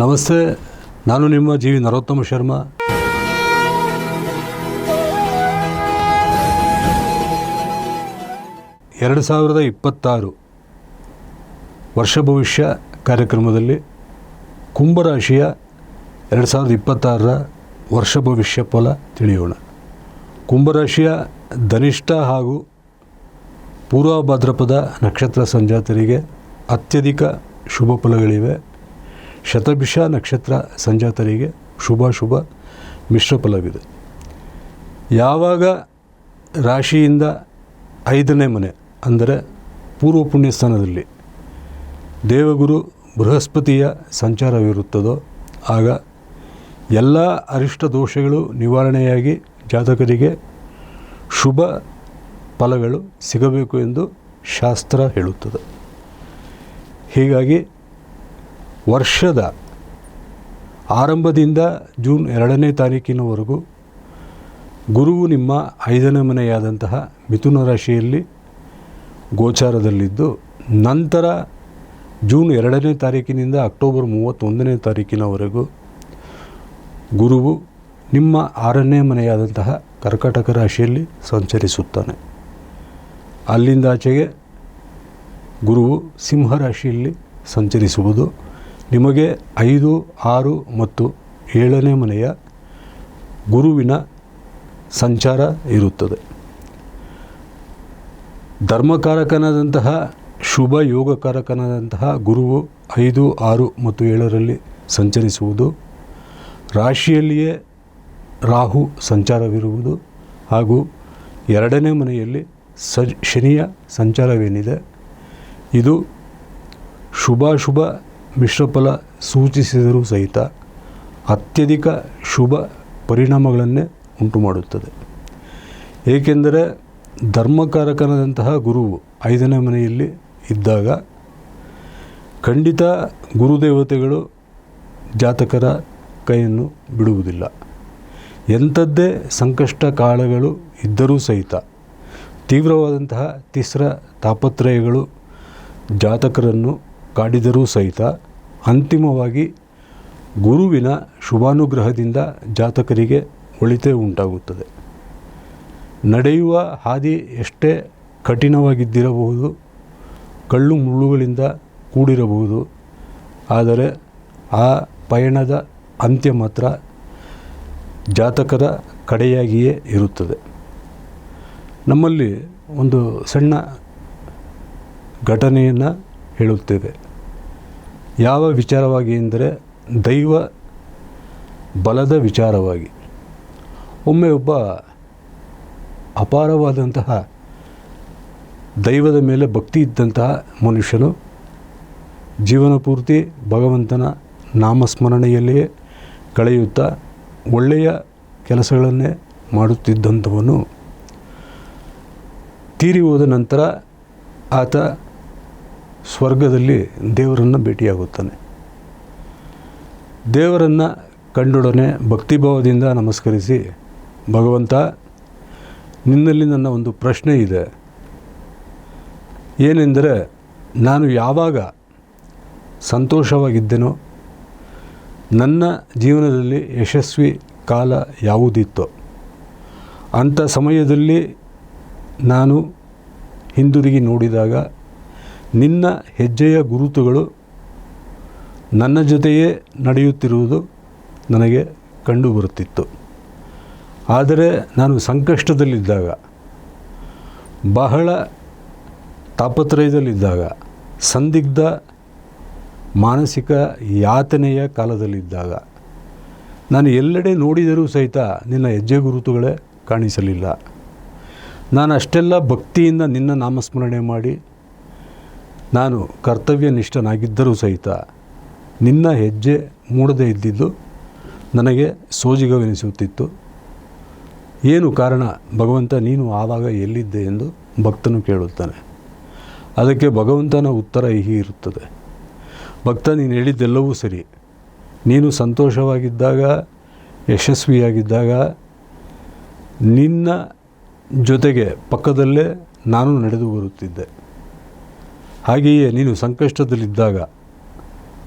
ನಮಸ್ತೆ, ನಾನು ನಿಮ್ಮ ಜಿ ವಿ ನರೋತ್ತಮ ಶರ್ಮಾ. ಎರಡು ಸಾವಿರದ ಇಪ್ಪತ್ತಾರು ವರ್ಷ ಭವಿಷ್ಯ ಕಾರ್ಯಕ್ರಮದಲ್ಲಿ ಕುಂಭರಾಶಿಯ ಎರಡು ಸಾವಿರದ ಇಪ್ಪತ್ತಾರರ ವರ್ಷ ಭವಿಷ್ಯ ಫಲ ತಿಳಿಯೋಣ. ಕುಂಭರಾಶಿಯ ಧನಿಷ್ಠ ಹಾಗೂ ಪೂರ್ವ ಭಾದ್ರಪದ ನಕ್ಷತ್ರ ಸಂಜಾತರಿಗೆ ಅತ್ಯಧಿಕ ಶುಭ ಫಲಗಳಿವೆ. ಶತಭಿಷ ನಕ್ಷತ್ರ ಸಂಜಾತರಿಗೆ ಶುಭ ಶುಭ ಮಿಶ್ರ ಫಲವಿದೆ. ಯಾವಾಗ ರಾಶಿಯಿಂದ ಐದನೇ ಮನೆ, ಅಂದರೆ ಪೂರ್ವ ಪುಣ್ಯ ಸ್ಥಾನದಲ್ಲಿ ದೇವಗುರು ಬೃಹಸ್ಪತಿಯ ಸಂಚಾರವಿರುತ್ತದೋ, ಆಗ ಎಲ್ಲ ಅರಿಷ್ಟ ದೋಷಗಳು ನಿವಾರಣೆಯಾಗಿ ಜಾತಕರಿಗೆ ಶುಭ ಫಲಗಳು ಸಿಗಬೇಕು ಎಂದು ಶಾಸ್ತ್ರ ಹೇಳುತ್ತದೆ. ಹೀಗಾಗಿ ವರ್ಷದ ಆರಂಭದಿಂದ ಜೂನ್ ಎರಡನೇ ತಾರೀಕಿನವರೆಗೂ ಗುರುವು ನಿಮ್ಮ ಐದನೇ ಮನೆಯಾದಂತಹ ಮಿಥುನ ರಾಶಿಯಲ್ಲಿ ಗೋಚಾರದಲ್ಲಿದ್ದು, ನಂತರ ಜೂನ್ ಎರಡನೇ ತಾರೀಕಿನಿಂದ ಅಕ್ಟೋಬರ್ ಮೂವತ್ತೊಂದನೇ ತಾರೀಕಿನವರೆಗೂ ಗುರುವು ನಿಮ್ಮ ಆರನೇ ಮನೆಯಾದಂತಹ ಕರ್ಕಾಟಕ ರಾಶಿಯಲ್ಲಿ ಸಂಚರಿಸುತ್ತಾನೆ. ಅಲ್ಲಿಂದಾಚೆಗೆ ಗುರುವು ಸಿಂಹ ರಾಶಿಯಲ್ಲಿ ಸಂಚರಿಸುವುದು ನಿಮಗೆ ಐದು, ಆರು ಮತ್ತು ಏಳನೇ ಮನೆಯ ಗುರುವಿನ ಸಂಚಾರ ಇರುತ್ತದೆ. ಧರ್ಮಕಾರಕನಾದಂತಹ, ಶುಭ ಯೋಗಕಾರಕನಾದಂತಹ ಗುರುವು ಐದು, ಆರು ಮತ್ತು ಏಳರಲ್ಲಿ ಸಂಚರಿಸುವುದು, ರಾಶಿಯಲ್ಲಿಯೇ ರಾಹು ಸಂಚಾರವಿರುವುದು ಹಾಗೂ ಎರಡನೇ ಮನೆಯಲ್ಲಿ ಸ, ಶನಿಯ ಸಂಚಾರವೇನಿದೆ. ಇದು ಶುಭಾಶುಭ ಮಿಶ್ರಫಲ ಸೂಚಿಸಿದರೂ ಸಹಿತ ಅತ್ಯಧಿಕ ಶುಭ ಪರಿಣಾಮಗಳನ್ನೇ ಉಂಟು ಮಾಡುತ್ತದೆ ಏಕೆಂದರೆ ಧರ್ಮಕಾರಕನಾದಂತಹ ಗುರುವು ಐದನೇ ಮನೆಯಲ್ಲಿ ಇದ್ದಾಗ ಖಂಡಿತ ಗುರುದೇವತೆಗಳು ಜಾತಕರ ಕೈಯನ್ನು ಬಿಡುವುದಿಲ್ಲ. ಎಂಥದ್ದೇ ಸಂಕಷ್ಟ ಕಾಲಗಳು ಇದ್ದರೂ ಸಹಿತ ತೀವ್ರವಾದಂತಹ ತಿಸ್ರ ತಾಪತ್ರಯಗಳು ಜಾತಕರನ್ನು ಕಾಡಿದರೂ ಸಹಿತ ಅಂತಿಮವಾಗಿ ಗುರುವಿನ ಶುಭಾನುಗ್ರಹದಿಂದ ಜಾತಕರಿಗೆ ಒಳಿತೇ ಉಂಟಾಗುತ್ತದೆ. ನಡೆಯುವ ಹಾದಿ ಎಷ್ಟೇ ಕಠಿಣವಾಗಿದ್ದಿರಬಹುದು, ಕಳ್ಳು ಮುಳ್ಳುಗಳಿಂದ ಕೂಡಿರಬಹುದು, ಆದರೆ ಆ ಪಯಣದ ಅಂತ್ಯ ಮಾತ್ರ ಜಾತಕದ ಕಡೆಯಾಗಿಯೇ ಇರುತ್ತದೆ. ನಮ್ಮಲ್ಲಿ ಒಂದು ಸಣ್ಣ ಘಟನೆಯನ್ನು ಹೇಳುತ್ತೇವೆ. ಯಾವ ವಿಚಾರವಾಗಿ ಎಂದರೆ ದೈವ ಬಲದ ವಿಚಾರವಾಗಿ. ಒಮ್ಮೆ ಒಬ್ಬ ಅಪಾರವಾದಂತಹ ದೈವದ ಮೇಲೆ ಭಕ್ತಿ ಇದ್ದಂತಹ ಮನುಷ್ಯನು ಜೀವನ ಪೂರ್ತಿ ಭಗವಂತನ ನಾಮಸ್ಮರಣೆಯಲ್ಲಿಯೇ ಕಳೆಯುತ್ತಾ ಒಳ್ಳೆಯ ಕೆಲಸಗಳನ್ನೇ ಮಾಡುತ್ತಿದ್ದಂಥವನು ತೀರಿ ಹೋದ ನಂತರ ಆತ ಸ್ವರ್ಗದಲ್ಲಿ ದೇವರನ್ನು ಭೇಟಿಯಾಗುತ್ತಾನೆ. ದೇವರನ್ನು ಕಂಡೊಡನೆ ಭಕ್ತಿಭಾವದಿಂದ ನಮಸ್ಕರಿಸಿ, ಭಗವಂತ, ನಿನ್ನಲ್ಲಿ ನನ್ನ ಒಂದು ಪ್ರಶ್ನೆ ಇದೆ. ಏನೆಂದರೆ, ನಾನು ಯಾವಾಗ ಸಂತೋಷವಾಗಿದ್ದೆನೋ, ನನ್ನ ಜೀವನದಲ್ಲಿ ಯಶಸ್ವಿ ಕಾಲ ಯಾವುದಿತ್ತೋ, ಅಂಥ ಸಮಯದಲ್ಲಿ ನಾನು ಹಿಂದಿರುಗಿ ನೋಡಿದಾಗ ನಿನ್ನ ಹೆಜ್ಜೆಯ ಗುರುತುಗಳು ನನ್ನ ಜೊತೆಯೇ ನಡೆಯುತ್ತಿರುವುದು ನನಗೆ ಕಂಡುಬರುತ್ತಿತ್ತು. ಆದರೆ ನಾನು ಸಂಕಷ್ಟದಲ್ಲಿದ್ದಾಗ, ಬಹಳ ತಾಪತ್ರಯದಲ್ಲಿದ್ದಾಗ, ಸಂದಿಗ್ಧ ಮಾನಸಿಕ ಯಾತನೆಯ ಕಾಲದಲ್ಲಿದ್ದಾಗ, ನಾನು ಎಲ್ಲೆಡೆ ನೋಡಿದರೂ ಸಹಿತ ನಿನ್ನ ಹೆಜ್ಜೆ ಗುರುತುಗಳೇ ಕಾಣಿಸಲಿಲ್ಲ. ನಾನು ಅಷ್ಟೆಲ್ಲ ಭಕ್ತಿಯಿಂದ ನಿನ್ನ ನಾಮಸ್ಮರಣೆ ಮಾಡಿ ನಾನು ಕರ್ತವ್ಯನಿಷ್ಠನಾಗಿದ್ದರೂ ಸಹಿತ ನಿನ್ನ ಹೆಜ್ಜೆ ಮೂಡದೇ ಇದ್ದಿದ್ದು ನನಗೆ ಸೋಜಿಗವೆನಿಸುತ್ತಿತ್ತು. ಏನು ಕಾರಣ? ಭಗವಂತ ನೀನು ಆವಾಗ ಎಲ್ಲಿದ್ದೆ ಎಂದು ಭಕ್ತನು ಕೇಳುತ್ತಾನೆ. ಅದಕ್ಕೆ ಭಗವಂತನ ಉತ್ತರ ಹೀಗೆ ಇರುತ್ತದೆ. ಭಕ್ತ, ನೀನು ಹೇಳಿದ್ದೆಲ್ಲವೂ ಸರಿ. ನೀನು ಸಂತೋಷವಾಗಿದ್ದಾಗ, ಯಶಸ್ವಿಯಾಗಿದ್ದಾಗ, ನಿನ್ನ ಜೊತೆಗೆ ಪಕ್ಕದಲ್ಲೇ ನಾನು ನಡೆದು ಬರುತ್ತಿದ್ದೆ. ಹಾಗೆಯೇ ನೀನು ಸಂಕಷ್ಟದಲ್ಲಿದ್ದಾಗ,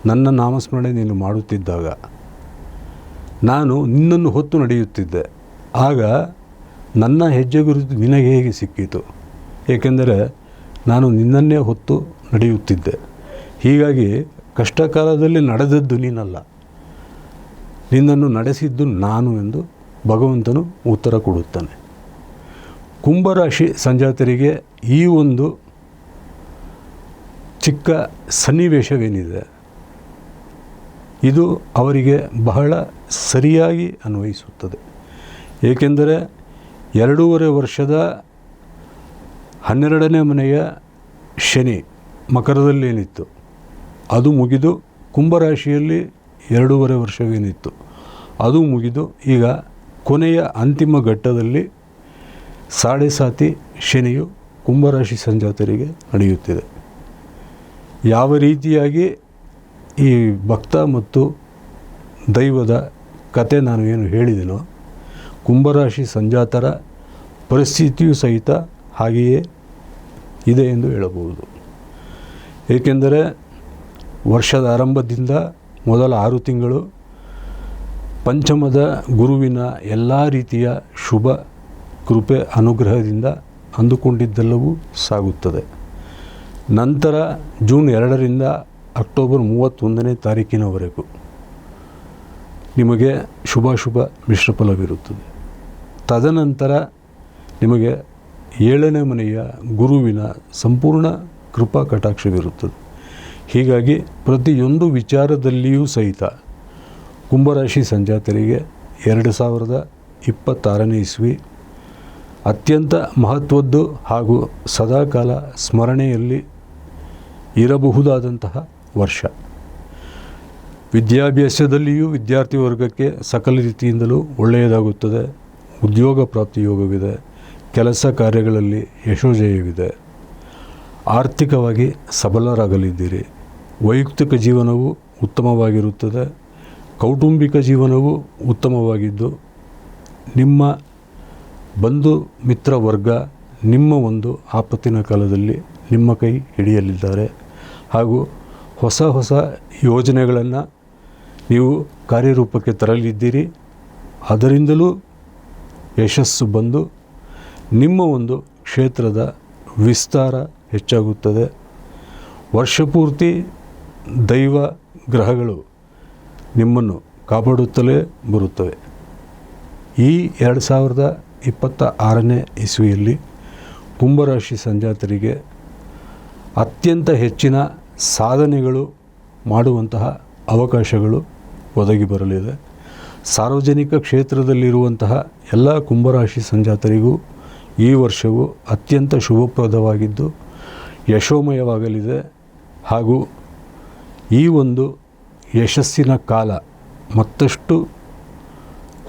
ನನ್ನ ನಾಮಸ್ಮರಣೆ ನೀನು ಮಾಡುತ್ತಿದ್ದಾಗ, ನಾನು ನಿನ್ನನ್ನು ಹೊತ್ತು ನಡೆಯುತ್ತಿದ್ದೆ. ಆಗ ನನ್ನ ಹೆಜ್ಜೆ ಗುರುತು ನಿನಗೆ ಹೇಗೆ ಸಿಕ್ಕಿತು? ಏಕೆಂದರೆ ನಾನು ನಿನ್ನನ್ನೇ ಹೊತ್ತು ನಡೆಯುತ್ತಿದ್ದೆ. ಹೀಗಾಗಿ ಕಷ್ಟ ಕಾಲದಲ್ಲಿ ನಡೆದದ್ದು ನೀನಲ್ಲ. ನಿನ್ನನ್ನು ನಡೆಸಿದ್ದು ನಾನು ಎಂದು ಭಗವಂತನು ಉತ್ತರ ಕೊಡುತ್ತಾನೆ. ಕುಂಭರಾಶಿ ಸಂಜಾತರಿಗೆ ಈ ಒಂದು ಚಿಕ್ಕ ಸನ್ನಿವೇಶವೇನಿದೆ, ಇದು ಅವರಿಗೆ ಬಹಳ ಸರಿಯಾಗಿ ಅನ್ವಯಿಸುತ್ತದೆ. ಏಕೆಂದರೆ ಎರಡೂವರೆ ವರ್ಷದ ಹನ್ನೆರಡನೇ ಮನೆಯ ಶನಿ ಮಕರದಲ್ಲೇನಿತ್ತು. ಅದು ಮುಗಿದು ಕುಂಭರಾಶಿಯಲ್ಲಿ ಎರಡೂವರೆ ವರ್ಷವೇನಿತ್ತು. ಅದು ಮುಗಿದು ಈಗ ಕೊನೆಯ ಅಂತಿಮ ಘಟ್ಟದಲ್ಲಿ ಸಾಡೆ ಸಾತಿ ಶನಿಯು ಕುಂಭರಾಶಿ ಸಂಜಾತರಿಗೆ ನಡೆಯುತ್ತಿದೆ. ಯಾವ ರೀತಿಯಾಗಿ ಈ ಭಕ್ತ ಮತ್ತು ದೈವದ ಕತೆ ನಾನು ಏನು ಹೇಳಿದೆನೋ, ಕುಂಭರಾಶಿ ಸಂಜಾತರ ಪರಿಸ್ಥಿತಿಯೂ ಸಹಿತ ಹಾಗೆಯೇ ಇದೆ ಎಂದು ಹೇಳಬಹುದು. ಏಕೆಂದರೆ ವರ್ಷದ ಆರಂಭದಿಂದ ಮೊದಲ ಆರು ತಿಂಗಳು ಪಂಚಮದ ಗುರುವಿನ ಎಲ್ಲ ರೀತಿಯ ಶುಭ ಕೃಪೆ, ಅನುಗ್ರಹದಿಂದ ಅಂದುಕೊಂಡಿದ್ದೆಲ್ಲವೂ ಸಾಗುತ್ತದೆ. ನಂತರ ಜೂನ್ ಎರಡರಿಂದ ಅಕ್ಟೋಬರ್ ಮೂವತ್ತೊಂದನೇ ತಾರೀಕಿನವರೆಗೂ ನಿಮಗೆ ಶುಭಾಶುಭ ಮಿಶ್ರ ಫಲವಿರುತ್ತದೆ. ತದನಂತರ ನಿಮಗೆ ಏಳನೇ ಮನೆಯ ಗುರುವಿನ ಸಂಪೂರ್ಣ ಕೃಪಾ ಕಟಾಕ್ಷವಿರುತ್ತದೆ. ಹೀಗಾಗಿ ಪ್ರತಿಯೊಂದು ವಿಚಾರದಲ್ಲಿಯೂ ಸಹಿತ ಕುಂಭರಾಶಿ ಸಂಜಾತರಿಗೆ ಎರಡು ಸಾವಿರದ ಇಪ್ಪತ್ತಾರನೇ ಇಸ್ವಿ ಅತ್ಯಂತ ಮಹತ್ವದ್ದು ಹಾಗೂ ಸದಾಕಾಲ ಸ್ಮರಣೆಯಲ್ಲಿ ಇರಬಹುದಾದಂತಹ ವರ್ಷ. ವಿದ್ಯಾಭ್ಯಾಸದಲ್ಲಿಯೂ ವಿದ್ಯಾರ್ಥಿ ವರ್ಗಕ್ಕೆ ಸಕಲ ರೀತಿಯಿಂದಲೂ ಒಳ್ಳೆಯದಾಗುತ್ತದೆ. ಉದ್ಯೋಗ ಪ್ರಾಪ್ತಿ ಯೋಗವಿದೆ. ಕೆಲಸ ಕಾರ್ಯಗಳಲ್ಲಿ ಯಶೋಜಯವಿದೆ. ಆರ್ಥಿಕವಾಗಿ ಸಬಲರಾಗಲಿದ್ದೀರಿ. ವೈಯಕ್ತಿಕ ಜೀವನವು ಉತ್ತಮವಾಗಿರುತ್ತದೆ. ಕೌಟುಂಬಿಕ ಜೀವನವು ಉತ್ತಮವಾಗಿದ್ದು, ನಿಮ್ಮ ಬಂಧು ಮಿತ್ರ ವರ್ಗ ನಿಮ್ಮ ಒಂದು ಆಪತ್ತಿನ ಕಾಲದಲ್ಲಿ ನಿಮ್ಮ ಕೈ ಹಿಡಿಯಲಿದ್ದಾರೆ. ಹಾಗೂ ಹೊಸ ಹೊಸ ಯೋಜನೆಗಳನ್ನು ನೀವು ಕಾರ್ಯರೂಪಕ್ಕೆ ತರಲಿದ್ದೀರಿ. ಅದರಿಂದಲೂ ಯಶಸ್ಸು ಬಂದು ನಿಮ್ಮ ಒಂದು ಕ್ಷೇತ್ರದ ವಿಸ್ತಾರ ಹೆಚ್ಚಾಗುತ್ತದೆ. ವರ್ಷಪೂರ್ತಿ ದೈವ ಗ್ರಹಗಳು ನಿಮ್ಮನ್ನು ಕಾಪಾಡುತ್ತಲೇ ಬರುತ್ತವೆ. ಈ ಎರಡು ಸಾವಿರದ ಇಪ್ಪತ್ತ ಆರನೇ ಇಸ್ವಿಯಲ್ಲಿ ಕುಂಭರಾಶಿ ಸಂಜಾತರಿಗೆ ಅತ್ಯಂತ ಹೆಚ್ಚಿನ ಸಾಧನೆಗಳು ಮಾಡುವಂತಹ ಅವಕಾಶಗಳು ಒದಗಿ ಬರಲಿದೆ. ಸಾರ್ವಜನಿಕ ಕ್ಷೇತ್ರದಲ್ಲಿರುವಂತಹ ಎಲ್ಲ ಕುಂಭರಾಶಿ ಸಂಜಾತರಿಗೂ ಈ ವರ್ಷವು ಅತ್ಯಂತ ಶುಭಪ್ರದವಾಗಿದ್ದು, ಯಶೋಮಯವಾಗಲಿದೆ. ಹಾಗೂ ಈ ಒಂದು ಯಶಸ್ಸಿನ ಕಾಲ ಮತ್ತಷ್ಟು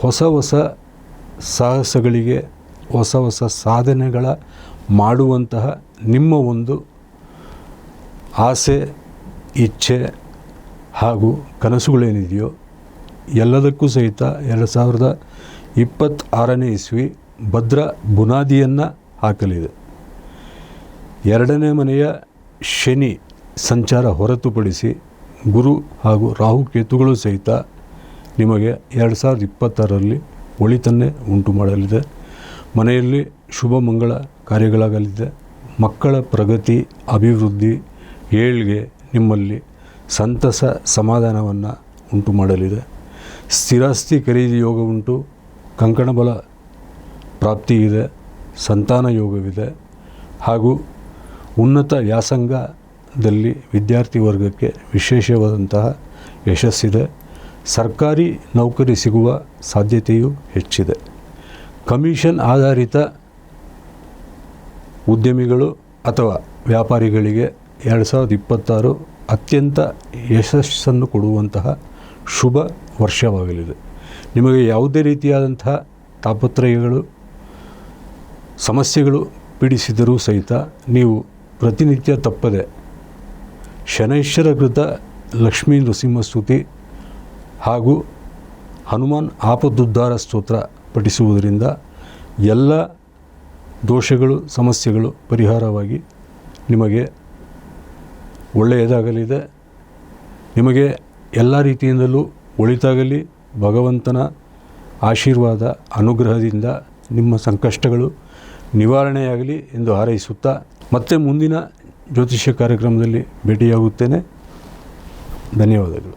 ಹೊಸ ಹೊಸ ಸಾಹಸಗಳಿಗೆ, ಹೊಸ ಹೊಸ ಸಾಧನೆಗಳ ಮಾಡುವಂತಹ ನಿಮ್ಮ ಒಂದು ಆಸೆ, ಇಚ್ಛೆ ಹಾಗೂ ಕನಸುಗಳೇನಿದೆಯೋ ಎಲ್ಲದಕ್ಕೂ ಸಹಿತ ಎರಡು ಸಾವಿರದ ಇಪ್ಪತ್ತಾರನೇ ಇಸ್ವಿ ಭದ್ರ ಬುನಾದಿಯನ್ನು ಹಾಕಲಿದೆ. ಎರಡನೇ ಮನೆಯ ಶನಿ ಸಂಚಾರ ಹೊರತುಪಡಿಸಿ ಗುರು ಹಾಗೂ ರಾಹು ಕೇತುಗಳು ಸಹಿತ ನಿಮಗೆ ಎರಡು ಸಾವಿರದ ಇಪ್ಪತ್ತಾರರಲ್ಲಿ ಒಳಿತನ್ನೇ ಉಂಟು ಮಾಡಲಿದೆ. ಮನೆಯಲ್ಲಿ ಶುಭ ಮಂಗಳ ಕಾರ್ಯಗಳಾಗಲಿದೆ. ಮಕ್ಕಳ ಪ್ರಗತಿ, ಅಭಿವೃದ್ಧಿ ಏಳ್ಗೆ ನಿಮ್ಮಲ್ಲಿ ಸಂತಸ ಸಮಾಧಾನವನ್ನು ಉಂಟು ಮಾಡಲಿದೆ. ಸ್ಥಿರಾಸ್ತಿ ಖರೀದಿ ಯೋಗ ಉಂಟು ಕಂಕಣಬಲ ಪ್ರಾಪ್ತಿ ಇದೆ, ಸಂತಾನ ಯೋಗವಿದೆ. ಹಾಗೂ ಉನ್ನತ ವ್ಯಾಸಂಗದಲ್ಲಿ ವಿದ್ಯಾರ್ಥಿ ವರ್ಗಕ್ಕೆ ವಿಶೇಷವಾದಂತಹ ಯಶಸ್ಸಿದೆ. ಸರ್ಕಾರಿ ನೌಕರಿ ಸಿಗುವ ಸಾಧ್ಯತೆಯೂ ಹೆಚ್ಚಿದೆ. ಕಮಿಷನ್ ಆಧಾರಿತ ಉದ್ಯಮಿಗಳು ಅಥವಾ ವ್ಯಾಪಾರಿಗಳಿಗೆ ಎರಡು ಸಾವಿರದ ಇಪ್ಪತ್ತಾರು ಅತ್ಯಂತ ಯಶಸ್ಸನ್ನು ಕೊಡುವಂತಹ ಶುಭ ವರ್ಷವಾಗಲಿದೆ. ನಿಮಗೆ ಯಾವುದೇ ರೀತಿಯಾದಂತಹ ತಾಪತ್ರಯಗಳು, ಸಮಸ್ಯೆಗಳು ಪೀಡಿಸಿದರೂ ಸಹಿತ ನೀವು ಪ್ರತಿನಿತ್ಯ ತಪ್ಪದೆ ಶನೈಶ್ವರ ಕೃತ ಲಕ್ಷ್ಮೀ ನೃಸಿಂಹಸ್ತುತಿ ಹಾಗೂ ಹನುಮಾನ್ ಆಪದುದ್ಧಾರ ಸ್ತೋತ್ರ ಪಠಿಸುವುದರಿಂದ ಎಲ್ಲ ದೋಷಗಳು, ಸಮಸ್ಯೆಗಳು ಪರಿಹಾರವಾಗಿ ನಿಮಗೆ ಒಳ್ಳೆಯದಾಗಲಿದೆ. ನಿಮಗೆ ಎಲ್ಲ ರೀತಿಯಿಂದಲೂ ಒಳಿತಾಗಲಿ. ಭಗವಂತನ ಆಶೀರ್ವಾದ, ಅನುಗ್ರಹದಿಂದ ನಿಮ್ಮ ಸಂಕಷ್ಟಗಳು ನಿವಾರಣೆಯಾಗಲಿ ಎಂದು ಹಾರೈಸುತ್ತಾ ಮತ್ತೆ ಮುಂದಿನ ಜ್ಯೋತಿಷ್ಯ ಕಾರ್ಯಕ್ರಮದಲ್ಲಿ ಭೇಟಿಯಾಗುತ್ತೇನೆ. ಧನ್ಯವಾದಗಳು.